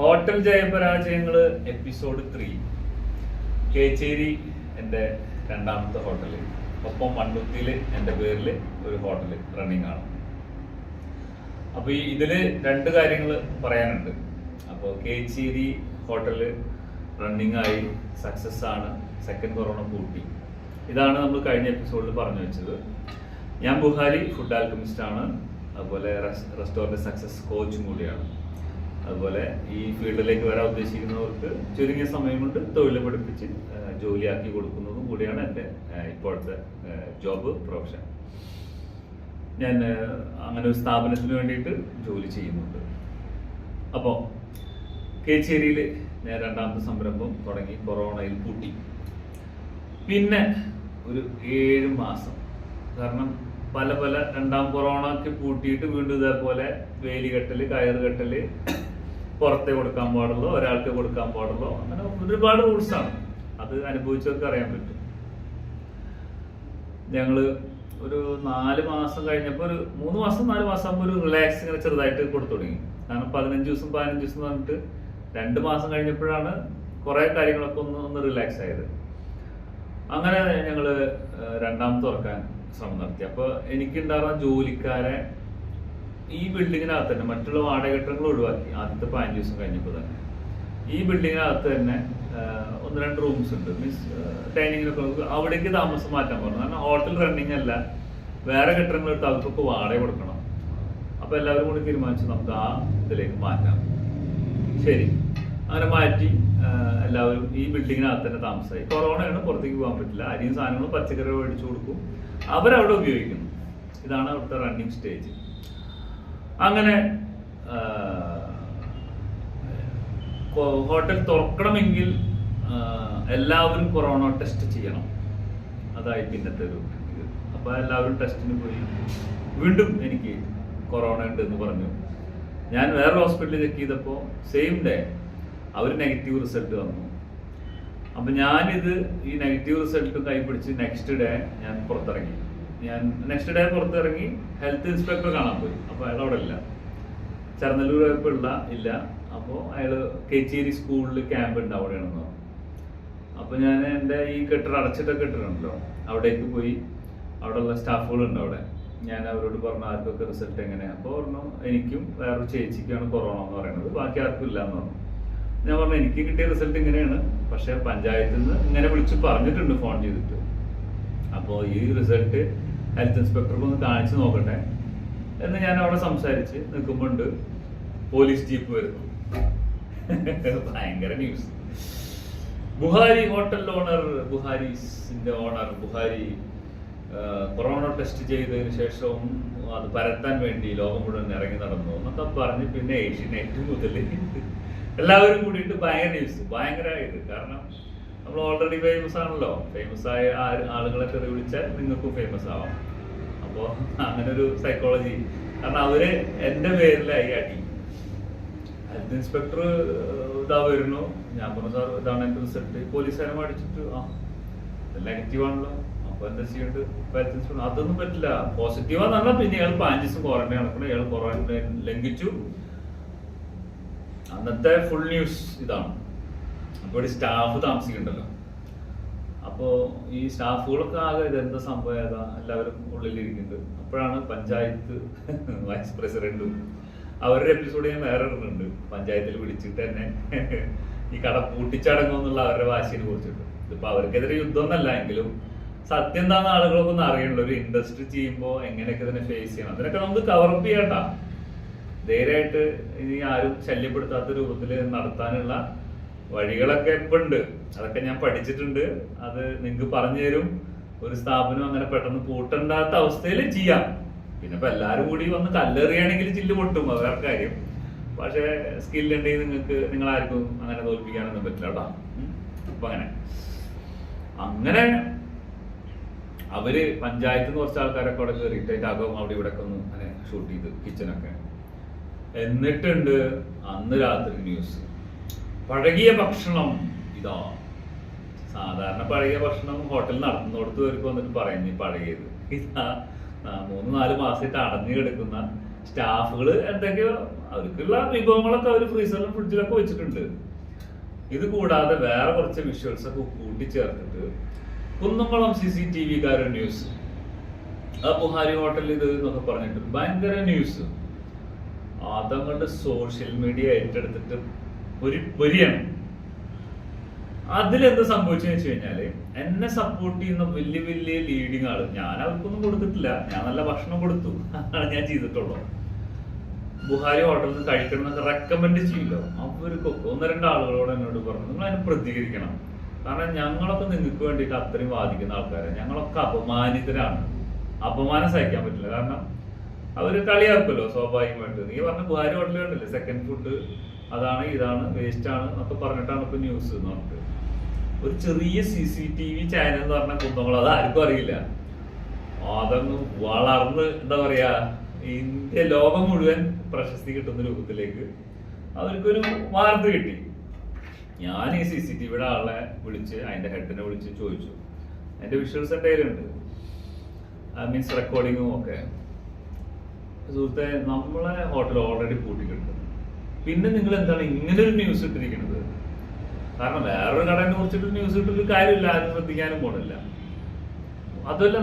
Hotel ജയപരാജയങ്ങൾ episode three. Kecheri എന്റെ രണ്ടാമത്തെ ഹോട്ടൽ. ഒപ്പം മണ്ണുത്തിയിൽ എന്റെ പേരിൽ ഒരു ഹോട്ടൽ റണ്ണിങ് ആണ്. അപ്പൊ ഈ ഇതിൽ രണ്ട് കാര്യങ്ങൾ പറയാനുണ്ട്. അപ്പോൾ കേച്ചേരി ഹോട്ടൽ റണ്ണിങ് ആയി സക്സസ് ആണ് സെക്കൻഡ് കൊറോണ പൂട്ടി. ഇതാണ് നമ്മൾ കഴിഞ്ഞ എപ്പിസോഡിൽ പറഞ്ഞു വെച്ചത്. ഞാൻ ബുഹാരി ഫുഡ് ആൽക്കമിസ്റ്റ് ആണ്. അതുപോലെ റെസ്റ്റോറന്റ് സക്സസ് കോച്ചും കൂടിയാണ്. അതുപോലെ ഈ ഫീൽഡിലേക്ക് വരാൻ ഉദ്ദേശിക്കുന്നവർക്ക് ചുരുങ്ങിയ സമയം കൊണ്ട് തൊഴിൽ പഠിപ്പിച്ച് ജോലിയാക്കി കൊടുക്കുന്നതും കൂടിയാണ് എന്റെ ഇപ്പോഴത്തെ ജോബ് പ്രൊഫഷൻ ഞാൻ അങ്ങനെ ഒരു സ്ഥാപനത്തിന് വേണ്ടിയിട്ട് ജോലി ചെയ്യുന്നുണ്ട്. അപ്പോൾ കേച്ചേരിയിൽ ഞാൻ രണ്ടാമത്തെ സംരംഭം തുടങ്ങി കൊറോണയിൽ പൂട്ടി. പിന്നെ ഒരു ഏഴ് മാസം. കാരണം പല പല രണ്ടാം കൊറോണക്ക് പൂട്ടിയിട്ട് വീണ്ടും ഇതേപോലെ വേലി കെട്ടൽ കയറ് കെട്ടൽ പുറത്തെ കൊടുക്കാൻ പാടുള്ളൂ ഒരാൾക്ക് കൊടുക്കാൻ പാടുള്ളൂ അങ്ങനെ ഒരുപാട് റൂൾസാണ് അത് അനുഭവിച്ചവർക്ക് അറിയാൻ പറ്റും. ഞങ്ങൾ ഒരു നാല് മാസം കഴിഞ്ഞപ്പോൾ ഒരു മൂന്ന് മാസം നാല് മാസം ആകുമ്പോൾ ഒരു റിലാക്സ് ഇങ്ങനെ ചെറുതായിട്ട് കൊടുത്തു തുടങ്ങി. കാരണം പതിനഞ്ച് ദിവസം പതിനഞ്ച് ദിവസം പറഞ്ഞിട്ട് രണ്ട് മാസം കഴിഞ്ഞപ്പോഴാണ് കുറെ കാര്യങ്ങളൊക്കെ ഒന്ന് ഒന്ന് റിലാക്സ് ആയത്. അങ്ങനെ ഞങ്ങൾ രണ്ടാമത്തെ രണ്ടാമത് തുറക്കാൻ ശ്രമം നടത്തി. അപ്പൊ എനിക്കുണ്ടായിരുന്ന ജോലിക്കാരെ ഈ ബിൽഡിങ്ങിനകത്ത് തന്നെ മറ്റുള്ള വാടക കെട്ടിടങ്ങൾ ഒഴിവാക്കി. ആദ്യത്തെ പതിനഞ്ച് ദിവസം കഴിഞ്ഞപ്പോൾ തന്നെ. ഈ ബിൽഡിങ്ങിനകത്ത് തന്നെ ഒന്ന് രണ്ട് റൂംസ് ഉണ്ട്. മീൻസ് ഡൈനിങ്ങിനൊക്കെ അവിടേക്ക് താമസം മാറ്റാൻ പറഞ്ഞു. കാരണം ഹോട്ടൽ റണ്ണിങ് അല്ല. വേറെ കെട്ടിടങ്ങൾ എടുത്ത് അവർക്കൊക്കെ വാടക കൊടുക്കണം. അപ്പൊ എല്ലാവരും കൂടി തീരുമാനിച്ചു നമുക്ക് ആ ഇതിലേക്ക് മാറ്റാം. ശരി. അങ്ങനെ മാറ്റി എല്ലാവരും ഈ ബിൽഡിങ്ങിനകത്ത് തന്നെ താമസമായി. കൊറോണയാണ് പുറത്തേക്ക് പോകാൻ പറ്റില്ല. അരിയും സാധനങ്ങളും പച്ചക്കറികൾ മേടിച്ചു കൊടുക്കും. അവരവിടെ ഉപയോഗിക്കുന്നു. ഇതാണ് അവിടുത്തെ റണ്ണിങ് സ്റ്റേജ് അങ്ങനെ ഹോട്ടൽ തുറക്കണമെങ്കിൽ എല്ലാവരും കൊറോണ ടെസ്റ്റ് ചെയ്യണം. അതായി പിന്നത്തെ ഒരു ഇത്. അപ്പൊ എല്ലാവരും ടെസ്റ്റിന് പോയി. വീണ്ടും എനിക്ക് കൊറോണ ഉണ്ട് എന്ന് പറഞ്ഞു. ഞാൻ വേറെ ഹോസ്പിറ്റലിൽ ചെക്ക് ചെയ്തപ്പോൾ സെയിം ഡേ അവർ നെഗറ്റീവ് റിസൾട്ട് വന്നു അപ്പൊ ഞാനിത് ഈ നെഗറ്റീവ് റിസൾട്ട് കൈപിടിച്ച് നെക്സ്റ്റ് ഡേ ഞാൻ പുറത്തിറങ്ങി. ഞാൻ നെക്സ്റ്റ് ഡേ പുറത്തിറങ്ങി ഹെൽത്ത് ഇൻസ്പെക്ടർ കാണാൻ പോയി. അപ്പോൾ അയാൾ അവിടെ ഇല്ല. ചെറുനല്ലൂർ പോയപ്പോൾ ഉള്ള ഇല്ല. അപ്പോൾ അയാൾ കേച്ചേരി സ്കൂളിൽ ക്യാമ്പ് ഉണ്ട് അവിടെയാണെന്ന് പറഞ്ഞു. അപ്പൊ ഞാൻ എന്റെ ഈ കെട്ടിടം അടച്ചിട്ട കെട്ടിടമുണ്ടല്ലോ. അവിടേക്ക് പോയി. അവിടെയുള്ള സ്റ്റാഫുകളുണ്ട് അവിടെ. ഞാൻ അവരോട് പറഞ്ഞു ആർക്കൊക്കെ റിസൾട്ട് എങ്ങനെയാ അപ്പോൾ പറഞ്ഞു എനിക്കും വേറൊരു ചേച്ചിക്കാണ് കൊറോണ എന്ന് പറയുന്നത്. ബാക്കി ആർക്കും ഇല്ല എന്ന് പറഞ്ഞു. ഞാൻ പറഞ്ഞു എനിക്ക് കിട്ടിയ റിസൾട്ട് ഇങ്ങനെയാണ്. പക്ഷേ പഞ്ചായത്തിൽ നിന്ന് ഇങ്ങനെ വിളിച്ച് പറഞ്ഞിട്ടുണ്ട് ഫോൺ ചെയ്തിട്ട്. അപ്പോൾ ഈ റിസൾട്ട് ഹെൽത്ത് ഇൻസ്പെക്ടർക്ക് ഒന്ന് കാണിച്ചു നോക്കട്ടെ. എന്ന് ഞാൻ അവിടെ സംസാരിച്ച് നിൽക്കുമ്പോണ്ട് പോലീസ് ജീപ്പ് വരുന്നു. ഭയങ്കര ന്യൂസ് ബുഹാരി ഹോട്ടൽ ഓണർ ബുഹാരിസിന്റെ ഓണർ ബുഹാരി കൊറോണ ടെസ്റ്റ് ചെയ്തതിന് ശേഷവും അത് പരത്താൻ വേണ്ടി ലോകം മുഴുവൻ ഇറങ്ങി നടന്നു എന്നൊക്കെ പറഞ്ഞ് പിന്നെ ഏഷ്യനെറ്റ് മുതൽ എല്ലാവരും കൂടിയിട്ട് ഭയങ്കര ന്യൂസ് ഭയങ്കര ഇത് കാരണം നമ്മൾ ഓൾറെഡി ഫേമസ് ആണല്ലോ. ഫേമസ് ആയ ആളുകളെ തെറി വിളിച്ചാൽ നിങ്ങൾക്കും ഫേമസ് ആവാം. അപ്പോൾ അങ്ങനെ ഒരു സൈക്കോളജി കാരണം അവർ എന്റെ പേരിലായി അടി. ഹെൽത്ത് ഇൻസ്പെക്ടർ ഇതാ വരുന്നു. ഞാൻ പറഞ്ഞു സാർ ഇതാണ് എന്റെ റിസൾട്ട് പോലീസുകാരെ അടിച്ചിട്ട് ആ നെഗറ്റീവ് ആണല്ലോ. അപ്പൊ എന്താ ചെയ്യേണ്ടത്? ഹെൽത്ത് ഇൻസ്പെക്ടർ അതൊന്നും പറ്റില്ല. പോസിറ്റീവാന്ന് പറഞ്ഞാൽ പിന്നെ ഇയാൾ പതിനഞ്ച് ദിവസം ക്വാറന്റൈൻ നടക്കണം ഇയാൾ ക്വാറന്റൈൻ ലംഘിച്ചു. അന്നത്തെ ഫുൾ ന്യൂസ് ഇതാണ്. ഇവിടെ സ്റ്റാഫ് താമസിക്കുന്നുണ്ടല്ലോ. അപ്പോ ഈ സ്റ്റാഫുകളൊക്കെ ആകെ ഇതെന്താ സംഭവം? ഏതാ? എല്ലാവരും ഉള്ളിലിരിക്കുന്നുണ്ട്. അപ്പോഴാണ് പഞ്ചായത്ത് വൈസ് പ്രസിഡന്റും അവരുടെ എപ്പിസോഡ് ഞാൻ വേറെ ഇടുന്നുണ്ട്. പഞ്ചായത്തിൽ വിളിച്ചിട്ട് തന്നെ ഈ കട പൂട്ടിച്ചടങ്ങുമെന്നുള്ള അവരുടെ വാശിനെ കുറിച്ചിട്ട്. ഇതിപ്പോ അവർക്കെതിരെ യുദ്ധമൊന്നല്ല എങ്കിലും സത്യം എന്താന്ന് ആളുകളൊക്കെ ഒന്ന് അറിയണല്ലോ ഒരു ഇൻഡസ്ട്രി ചെയ്യുമ്പോൾ എങ്ങനെയൊക്കെ ഇതിനെ ഫേസ് ചെയ്യണം. അതിനൊക്കെ നമുക്ക് കവറപ്പ് ചെയ്യണ്ട ധൈര്യമായിട്ട് ഇനി ആരും ശല്യപ്പെടുത്താത്ത രൂപത്തിൽ നടത്താനുള്ള വഴികളൊക്കെ ഇപ്പൊ ഉണ്ട് അതൊക്കെ ഞാൻ പഠിച്ചിട്ടുണ്ട്. അത് നിങ്ങൾക്ക് പറഞ്ഞു തരും. ഒരു സ്ഥാപനം അങ്ങനെ പെട്ടെന്ന് പൂട്ടണ്ടാത്ത അവസ്ഥയിൽ ചെയ്യാം. പിന്നെ ഇപ്പൊ എല്ലാരും കൂടി വന്ന് കല്ലെറിയാണെങ്കിൽ ചില്ല് പൊട്ടും. വേറെ കാര്യം. പക്ഷേ സ്കില്ലുണ്ടെങ്കിൽ നിങ്ങൾക്ക് നിങ്ങൾ ആർക്കും അങ്ങനെ തോൽപ്പിക്കാനൊന്നും പറ്റില്ല കേട്ടോ. അപ്പൊ അങ്ങനെ. അങ്ങനെ അവർ പഞ്ചായത്തിൽ കുറച്ച് ആൾക്കാരൊക്കെ അവിടെ കയറിയിട്ട് അതിന്റെ അകവും അവിടെ ഇവിടെ ഒക്കെ ഒന്ന് അങ്ങനെ ഷൂട്ട് ചെയ്ത് കിച്ചനൊക്കെ എന്നിട്ടുണ്ട് അന്ന് രാത്രി ന്യൂസ് പഴകിയ ഭക്ഷണം ഇതാ. സാധാരണ പഴകിയ ഭക്ഷണം ഹോട്ടൽ നടത്തുന്നിടത്ത് വരും വന്നിട്ട് പറയുന്നു പഴകിയത്. ഇതാ മൂന്ന് നാല് മാസമായിട്ട് അടഞ്ഞു കിടക്കുന്ന സ്റ്റാഫുകൾ എന്തൊക്കെയോ അവർക്കുള്ള വിഭവങ്ങളൊക്കെ അവർ ഫ്രീസറിലും ഫ്രിഡ്ജിലൊക്കെ വെച്ചിട്ടുണ്ട്. ഇത് കൂടാതെ വേറെ കുറച്ച് വിഷ്വൽസ് ഒക്കെ കൂട്ടിച്ചേർത്തിട്ട് കുന്നംകുളം സി സി ടി വിക്കാരൻ ന്യൂസ് ആ ബുഹാരി ഹോട്ടൽ ഇത് എന്നൊക്കെ പറഞ്ഞിട്ട് ഭയങ്കര ന്യൂസ് അതങ്ങോട്ട് സോഷ്യൽ മീഡിയ ഏറ്റെടുത്തിട്ട് ഒരു പൊരിയാണ്. അതിലെന്ത് സംഭവിച്ചെന്ന് വെച്ച് കഴിഞ്ഞാൽ എന്നെ സപ്പോർട്ട് ചെയ്യുന്ന വലിയ വലിയ ലീഡിങ് ആൾ ഞാൻ അവർക്കൊന്നും കൊടുത്തിട്ടില്ല. ഞാൻ നല്ല ഭക്ഷണം കൊടുത്തു. അതാണ് ഞാൻ ചെയ്തിട്ടുള്ളൂ ബുഹാരി ഹോട്ടലിൽ നിന്ന് കഴിക്കണം എന്നൊക്കെ റെക്കമെൻഡ് ചെയ്യില്ലോ. അവർക്കൊക്കെ ഒന്ന് രണ്ട് ആളുകളോട് എന്നോട് പറഞ്ഞു നിങ്ങൾ അതിന് പ്രതികരിക്കണം. കാരണം ഞങ്ങളൊക്കെ നിങ്ങൾക്ക് വേണ്ടിയിട്ട് അത്രയും വാദിക്കുന്ന ആൾക്കാരെ. ഞങ്ങളൊക്കെ അപമാനിതരാണ്. അപമാനം സഹിക്കാൻ പറ്റില്ല. കാരണം അവർ കളിയാക്കുമല്ലോ സ്വാഭാവികമായിട്ട്. നീ പറഞ്ഞ ബുഹാരി ഹോട്ടലിൽ കണ്ടില്ലേ? സെക്കൻഡ് ഫുഡ് അതാണ് ഇതാണ് വേസ്റ്റ് ആണ് എന്നൊക്കെ പറഞ്ഞിട്ടാണ് ഇപ്പൊ ന്യൂസ് എന്ന് പറഞ്ഞിട്ട്. ഒരു ചെറിയ C C T V channel എന്ന് പറഞ്ഞ കുന്നങ്ങൾ അത് ആർക്കും അറിയില്ല. അതങ്ങ് വളർന്ന് എന്താ പറയാ ഇന്ത്യ ലോകം മുഴുവൻ പ്രശസ്തി കിട്ടുന്ന രൂപത്തിലേക്ക് അവർക്കൊരു വാർത്ത കിട്ടി. ഞാൻ ഈ സി സി ടി വിയുടെ ആളെ വിളിച്ച് അതിന്റെ ഹെഡിനെ വിളിച്ച് ചോദിച്ചു. അതിന്റെ വിഷ്വൽസ് കയ്യിലുണ്ട് മീൻസ് റെക്കോർഡിങ്ങും ഒക്കെ. സുഹൃത്തെ നമ്മളെ ഹോട്ടൽ ഓൾറെഡി പൂട്ടിക്കിട്ടുണ്ട് പിന്നെ നിങ്ങൾ എന്താണ് ഇങ്ങനെ ഒരു ന്യൂസ് ഇട്ടിരിക്കുന്നത് കാരണം വേറൊരു കടനെ കുറിച്ചിട്ട് ന്യൂസ് ഇട്ടൊരു കാര്യമില്ല ആരും ശ്രദ്ധിക്കാനും പോണില്ല.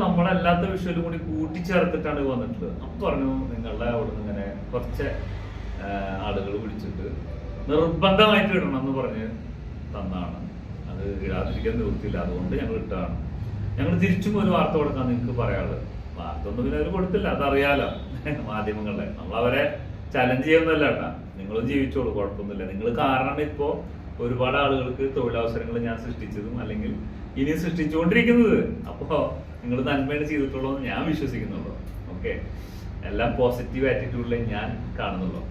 നമ്മളെ അല്ലാത്ത വിഷയം കൂടി കൂട്ടിച്ചേർത്തിട്ടാണ് വന്നിട്ടുള്ളത്. അപ്പൊ പറഞ്ഞു നിങ്ങളുടെ അവിടെ നിന്ന് ഇങ്ങനെ കുറച്ച് ആളുകൾ വിളിച്ചിട്ട് നിർബന്ധമായിട്ട് ഇടണം എന്ന് പറഞ്ഞ് തന്നാണ്. അത് ഇടാതിരിക്കാൻ നിവൃത്തിയില്ല. അതുകൊണ്ട് ഞങ്ങൾ ഇട്ടാണ് ഞങ്ങൾ തിരിച്ചും ഒരു വാർത്ത കൊടുക്കാൻ നിങ്ങൾക്ക് പറയാനുള്ളത്. വാർത്ത ഒന്നും പിന്നെ അവർ കൊടുത്തില്ല. അതറിയാലോ. മാധ്യമങ്ങളെ. നമ്മൾ അവരെ ചലഞ്ച് ചെയ്യുന്നല്ല കേട്ടാ. നിങ്ങളും ജീവിച്ചോളൂ കുഴപ്പമൊന്നുമില്ല. നിങ്ങൾ കാരണം ഇപ്പോ ഒരുപാട് ആളുകൾക്ക് തൊഴിലവസരങ്ങൾ ഞാൻ സൃഷ്ടിച്ചതും അല്ലെങ്കിൽ ഇനി സൃഷ്ടിച്ചുകൊണ്ടിരിക്കുന്നത്. അപ്പോ നിങ്ങൾ നന്മയാണ് ചെയ്തിട്ടുള്ളൂ എന്ന് ഞാൻ വിശ്വസിക്കുന്നുള്ളൂ. ഓക്കെ എല്ലാം പോസിറ്റീവ് ആറ്റിറ്റ്യൂഡിലേ ഞാൻ കാണുന്നുള്ളൂ.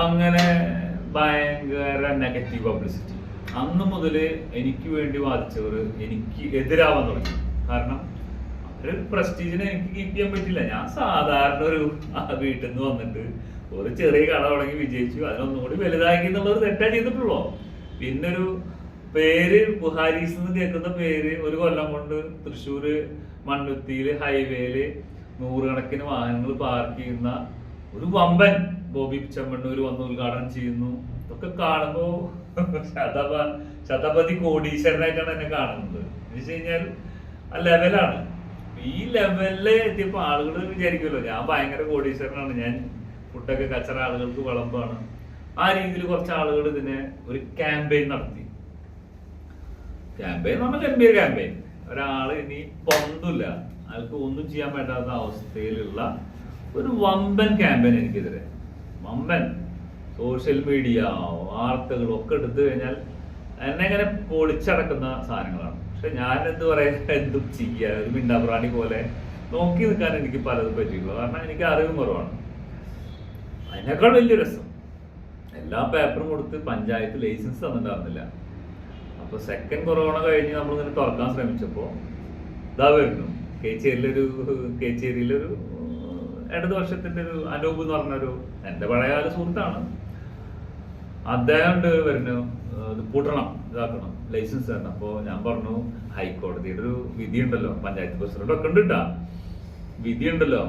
അങ്ങനെ ഭയങ്കര നെഗറ്റീവ് പബ്ലിസിറ്റി അന്ന് മുതൽ എനിക്ക് വേണ്ടി വാദിച്ചവർ എനിക്ക് എതിരാവാൻ തുടങ്ങി. കാരണം ഒരു പ്രസ്റ്റീജിനെ എനിക്ക് കീപ്പ് ചെയ്യാൻ പറ്റില്ല. ഞാൻ സാധാരണ ഒരു വീട്ടിൽ നിന്ന് വന്നിട്ട് ഒരു ചെറിയ കട തുടങ്ങി വിജയിച്ചു. അതിനൊന്നും കൂടി വലുതാക്കി എന്നുള്ളത് തെറ്റാ ചെയ്തിട്ടുള്ളൂ. പിന്നൊരു പേര് ബുഹാരീസ് എന്ന് കേൾക്കുന്ന പേര് ഒരു കൊല്ലം കൊണ്ട് തൃശ്ശൂര് മണ്ണുത്തിയിൽ ഹൈവേയിൽ നൂറുകണക്കിന് വാഹനങ്ങൾ പാർക്ക് ചെയ്യുന്ന ഒരു വമ്പൻ ബോബി ചെമ്മണ്ണൂർ വന്ന് ഉദ്ഘാടനം ചെയ്യുന്നു. ഇതൊക്കെ കാണുമ്പോ ശതപ ശതപതി കോടീശ്വരനായിട്ടാണ് എന്നെ കാണുന്നത്. എന്ന് വെച്ച് കഴിഞ്ഞാൽ ആ ലെവലാണ് ഈ ലെവലിൽ എത്തിയപ്പോ ആളുകൾ വിചാരിക്കുമല്ലോ ഞാൻ ഭയങ്കര കോടീശ്വരനാണ് ഞാൻ ഫുഡൊക്കെ കച്ചറ ആളുകൾക്ക് വിളമ്പാണ്. ആ രീതിയിൽ കുറച്ച് ആളുകൾ ഇതിനെ ഒരു ക്യാമ്പയിൻ നടത്തി. ക്യാമ്പയിൻ നമ്മൾ ഗംഭീർ ക്യാമ്പയിൻ ഒരാൾ ഇനി പൊന്തില്ല. അയാൾക്ക് ഒന്നും ചെയ്യാൻ പറ്റാത്ത അവസ്ഥയിലുള്ള ഒരു വമ്പൻ ക്യാമ്പയിൻ എനിക്കെതിരെ. വമ്പൻ. സോഷ്യൽ മീഡിയ വാർത്തകളും ഒക്കെ എടുത്തു കഴിഞ്ഞാൽ എന്നെങ്ങനെ പൊളിച്ചടക്കുന്ന സാധനങ്ങളാണ്. പക്ഷെ ഞാൻ എന്ത് പറയാ? എന്തും ചെയ്യാ. ഒരു മിണ്ടാപ്രാണി പോലെ നോക്കി നിൽക്കാൻ എനിക്ക് പലതും പറ്റിയിട്ടുള്ളൂ കാരണം എനിക്ക് അറിവും കുറവാണ്. അതിനേക്കാൾ വലിയ രസം. എല്ലാ പേപ്പറും കൊടുത്ത് പഞ്ചായത്ത് ലൈസൻസ് തന്നിട്ടുണ്ടായിരുന്നില്ല. അപ്പൊ സെക്കൻഡ് കൊറോണ കഴിഞ്ഞ് നമ്മൾ ഇങ്ങനെ തുറക്കാൻ ശ്രമിച്ചപ്പോ ഇതാ വരുന്നു. കേച്ചേരിയിലൊരു കേച്ചേരിയിലൊരു ഇടത് വർഷത്തിന്റെ ഒരു അനൂപ് എന്ന് പറഞ്ഞൊരു എന്റെ പഴയകാല സുഹൃത്താണ്. അദ്ദേഹം ഉണ്ട് വരുന്നു? പൂട്ടണം ഇതാക്കണം ലൈസൻസ് തരണം. അപ്പോ ഞാൻ പറഞ്ഞു ഹൈക്കോടതിയുടെ ഒരു വിധി ഉണ്ടല്ലോ പഞ്ചായത്ത് പ്രസിഡന്റ് ഒക്കെ ഉണ്ട് വിധി ഉണ്ടല്ലോ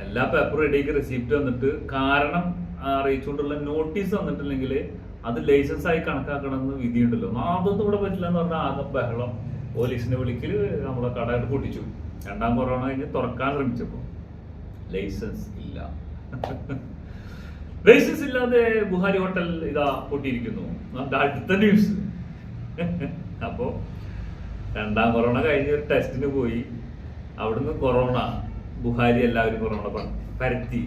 എല്ലാ പേപ്പറും റെഡിക്ക് റെസിപ്റ്റ് വന്നിട്ട് കാരണം അറിയിച്ചുകൊണ്ടുള്ള നോട്ടീസ് വന്നിട്ടില്ലെങ്കിൽ അത് ലൈസൻസ് ആയി കണക്കാക്കണമെന്ന് വിധിയുണ്ടല്ലോ. അതൊന്നും ഇവിടെ പറ്റില്ല എന്ന് പറഞ്ഞാൽ ആകെ ബഹളം. പോലീസിനെ വിളിക്കൽ നമ്മളെ കടയിട്ട് പൊട്ടിച്ചു. രണ്ടാം കൊറോണ കഴിഞ്ഞ് തുറക്കാൻ ശ്രമിച്ചപ്പോ. ലൈസൻസ് ഇല്ല. ലൈസൻസ് ഇല്ലാതെ ബുഹാരി ഹോട്ടൽ ഇതാ പൊട്ടിയിരിക്കുന്നു. അടുത്ത ന്യൂസ് അപ്പോ രണ്ടാം കൊറോണ കഴിഞ്ഞ ഒരു ടെസ്റ്റിന് പോയി. അവിടുന്ന് കൊറോണ ബുഹാരി എല്ലാവരും കൊറോണ പരത്തി.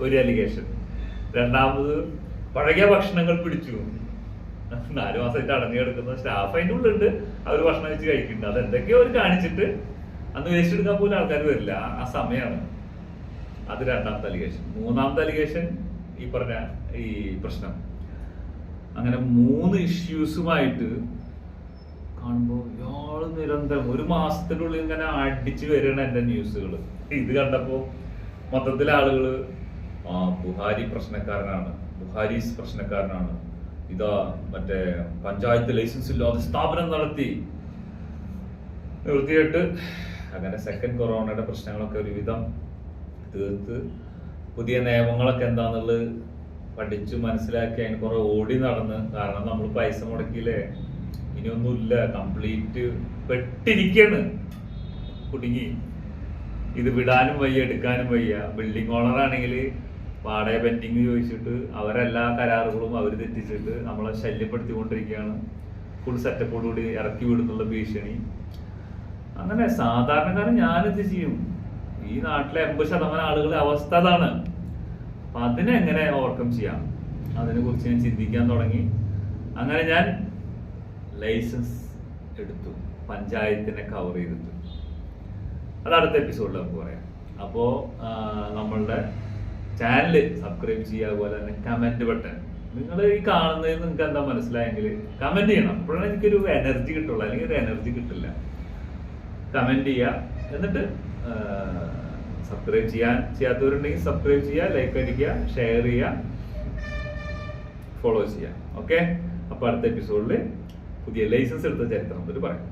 ഒരു അലിഗേഷൻ രണ്ടാമത് പഴകിയ ഭക്ഷണങ്ങൾ പിടിച്ചു. നാല് മാസമായിട്ട് അടഞ്ഞു കിടക്കുന്ന. സ്റ്റാഫ് അതിന്റെ ഉള്ളുണ്ട് അവർ ഭക്ഷണം വെച്ച് കഴിക്കുന്നുണ്ട്. അത് എന്തൊക്കെയോ അവർ കാണിച്ചിട്ട് അന്ന് വേസ്റ്റ് എടുക്കാൻ പോലും ആൾക്കാർ വരില്ല. ആ സമയമാണ്. അത് രണ്ടാമത്തെ അലിഗേഷൻ മൂന്നാമത്തെ അലിഗേഷൻ ഈ പറഞ്ഞ ഈ പ്രശ്നം. അങ്ങനെ മൂന്ന് ഇഷ്യൂസുമായിട്ട് കാണുമ്പോൾ ഇയാൾ നിരന്തരം ഒരു മാസത്തിനുള്ളിൽ ഇങ്ങനെ അടിച്ചു വരികയാണ് എന്റെ ന്യൂസുകൾ ഇത് കണ്ടപ്പോൾ മൊത്തത്തിൽ ആളുകൾ ആ ബുഹാരി പ്രശ്നക്കാരനാണ്. ബുഹാരീസ് പ്രശ്നക്കാരനാണ്. ഇതാ മറ്റേ പഞ്ചായത്ത് ലൈസൻസ് ഇല്ലാതെ സ്ഥാപനം നടത്തി. നിർത്തിയിട്ട് അങ്ങനെ സെക്കൻഡ് കൊറോണയുടെ പ്രശ്നങ്ങളൊക്കെ ഒരുവിധം തീർത്ത്. പുതിയ നിയമങ്ങളൊക്കെ എന്താണെന്നുള്ളത് പഠിച്ചു മനസ്സിലാക്കി അതിന് കുറെ ഓടി നടന്ന്. കാരണം നമ്മൾ പൈസ മുടക്കിയില്ലേ? ഇനിയൊന്നുമില്ല. കംപ്ലീറ്റ് പെട്ടിരിക്കാണ്. കുടുങ്ങി. ഇത് വിടാനും വയ്യ എടുക്കാനും വയ്യ. ബിൽഡിംഗ് ഓണർ ആണെങ്കിൽ വാടക പെൻഡിങ് ചോദിച്ചിട്ട് അവരെല്ലാ കരാറുകളും അവർ തെറ്റിച്ചിട്ട് നമ്മളെ ശല്യപ്പെടുത്തിക്കൊണ്ടിരിക്കുകയാണ്. ഫുൾ സെറ്റപ്പോടുകൂടി ഇറക്കി വിടുന്നുള്ള ഭീഷണി. അങ്ങനെ സാധാരണക്കാരൻ ഞാനെന്ത് ചെയ്യും? ഈ നാട്ടിലെ എൺപത് ശതമാനം ആളുകളുടെ അവസ്ഥ അതാണ്. അപ്പൊ അതിനെങ്ങനെ ഓവർകം ചെയ്യാം? അതിനെ കുറിച്ച് ഞാൻ ചിന്തിക്കാൻ തുടങ്ങി. അങ്ങനെ ഞാൻ ലൈസൻസ് എടുത്തു. പഞ്ചായത്തിനെ കവർ ചെയ്തിട്ടു. അത് അടുത്ത എപ്പിസോഡിൽ നമുക്ക് പറയാം. അപ്പോൾ നമ്മളുടെ ചാനൽ സബ്സ്ക്രൈബ് ചെയ്യുക അതുപോലെ തന്നെ കമന്റ് ബട്ടൺ നിങ്ങൾ ഈ കാണുന്നത് നിങ്ങൾക്ക് എന്താ മനസ്സിലായെങ്കിൽ കമന്റ് ചെയ്യണം. അപ്പോഴാണ് എനിക്കൊരു എനർജി കിട്ടുള്ളൂ. അല്ലെങ്കിൽ ഒരു എനർജി കിട്ടില്ല. കമന്റ് ചെയ്യുക. എന്നിട്ട് സബ്സ്ക്രൈബ് ചെയ്യാൻ ചെയ്യാത്തവരുണ്ടെങ്കിൽ സബ്സ്ക്രൈബ് ചെയ്യുക ലൈക്ക് അടിക്കുക ഷെയർ ചെയ്യുക ഫോളോ ചെയ്യുക. ഓക്കെ അപ്പോൾ അടുത്ത എപ്പിസോഡിൽ പുതിയ ലൈസൻസ് എടുത്ത ചരിത്രം എന്നിട്ട് പറയാം.